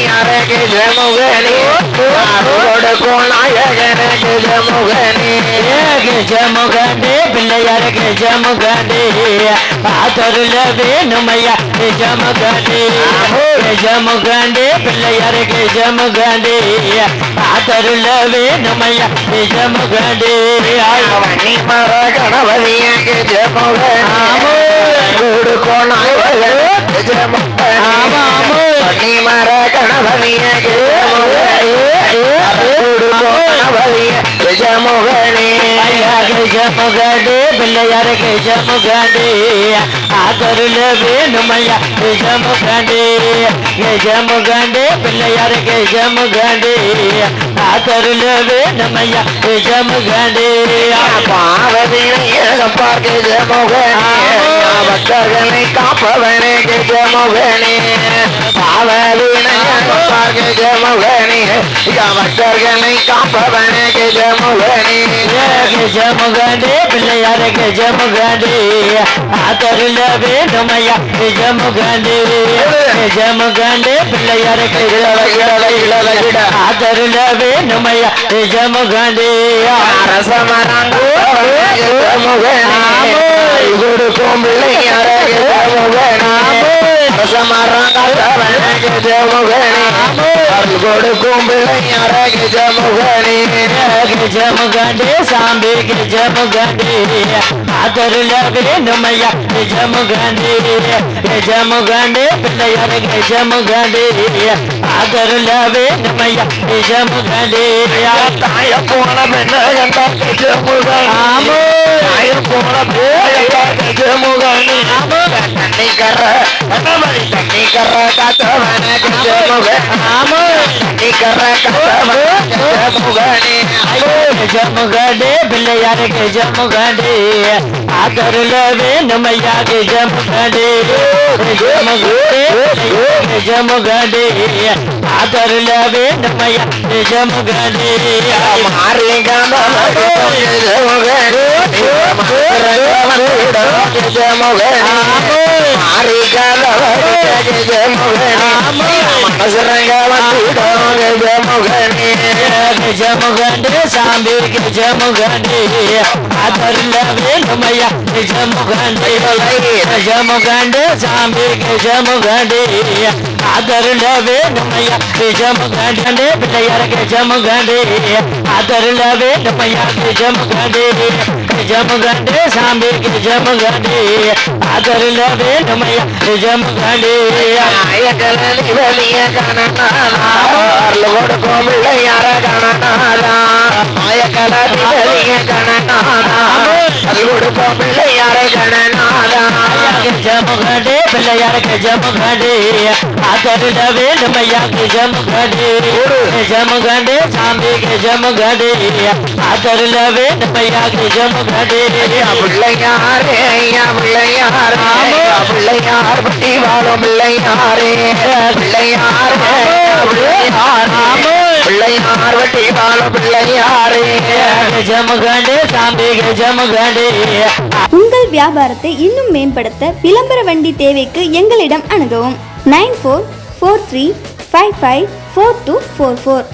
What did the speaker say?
பிள்ளையாரே ஜமுகனே கொடுக்கும் நாயகனே ஜமுகனே கஜமுகண்டே பிள்ளையார கஜமுகண்டே பாத்தருல வேணுமையா கஜமுகண்டே கஜமுகண்டே பிள்ளையார கஜமுகண்டே பாத்தருல வேணுமையா கஜமுகண்டே வன்னி மர கணபதியே ஜமுகனே கொடுக்கும் நாயகனே ஜமுகனே ஆமா, ஆமா. வன்னி மர கணபதியே ஜமுகனே ஐயா கஜமுகண்டே பிள்ளையார கஜமுகண்டே ஆதருல வேணுமையா கஜமுகண்டே கஜமுகண்டே பிள்ளையார ஆதருல வேணுமையா? கஜமுகண்டே பாவதினை பார்க்க பக்தர்களை காப்பவனே ஜமுகனே. பாவதினை பார்க்க ஜமுகனே. பக்தர்களை காப்பவனே ஜமுகனே. கஜமுகண்டே பிள்ளையார கஜமுகண்டே ஆதருல வேணுமையா? கஜமுகண்டே கஜமுகண்டே பிள்ளையார கஜமுகண்டே ஆதருல வேணுமையா கஜமுகண்டே கொடுக்கும் பிள்ளையார கொடுக்கும் பிள்ளையார ஜமுகனே கஜமுகண்டே சாம்பி கஜமுகண்டே ஆதருல வேணுமையா கஜமுகண்டே கஜமுகண்டே பிள்ளையார கஜமுகண்டே ஆதருல வேணுமையா கஜமுகண்டே தாய போன பெண்ண ஜமுகன். ஆமோ. தாய போன ஜமுகனி. தண்ணி கர ಜಮುಗಡೆ ಬಿಲ್ಲಯ್ಯನಿಗೆ ಜಮುಗಡೆ ಆದರಲವೇನು ಮೈಯಾಗೆ ಜಮುಗಡೆ ಜಮುಗಡೆ ಜಮುಗಡೆ காத்தவன ஜமுகனி கஜமுகண்டே பிள்ளையார கஜமுகண்டே ஆதருல வேணுமையா கஜமுகண்டே கஜமுகண்டே கஜமுகண்டே ஆதருல வேணுமையா அதருள மாறி கஜமுகண்டே பிள்ளையார கஜமுகண்டே அதருள வேணுமையா கஜமுகண்டே கஜமுகண்டே சாம்பி கஜமுகண்டே அதருள வேணுமையா கஜமுகண்டே பிள்ளையார கஜமுகண்டே ஆதருல வேணுமையா கஜமுகண்டே கஜமுகண்டே சாம்பி கஜமுகண்டே பிள்ளையார கணநாதா மாயக்கலிய பிள்ளையார கணநாதா கஜமுகண்டே பிள்ளையார கஜமுகண்டே ஆதருல வேணுமையா கஜமுகண்டே கஜமுகண்டே சாம்பி கஜமுகண்டே ஆதருல வேணுமையா பிள்ளையாரே ஐயா பிள்ளையாரே பிள்ளையார் பட்டி வாழும் பிள்ளையாரே பிள்ளையார் பிள்ளையார் பிள்ளையார் பால பிள்ளையாரே கஜமுகண்டே சாம்பி கஜமுகண்டே உங்கள் வியாபாரத்தை இன்னும் மேம்படுத்த விளம்பர வண்டி தேவைக்கு எங்களிடம் அணுகவும். Nine four four three five five four two four four.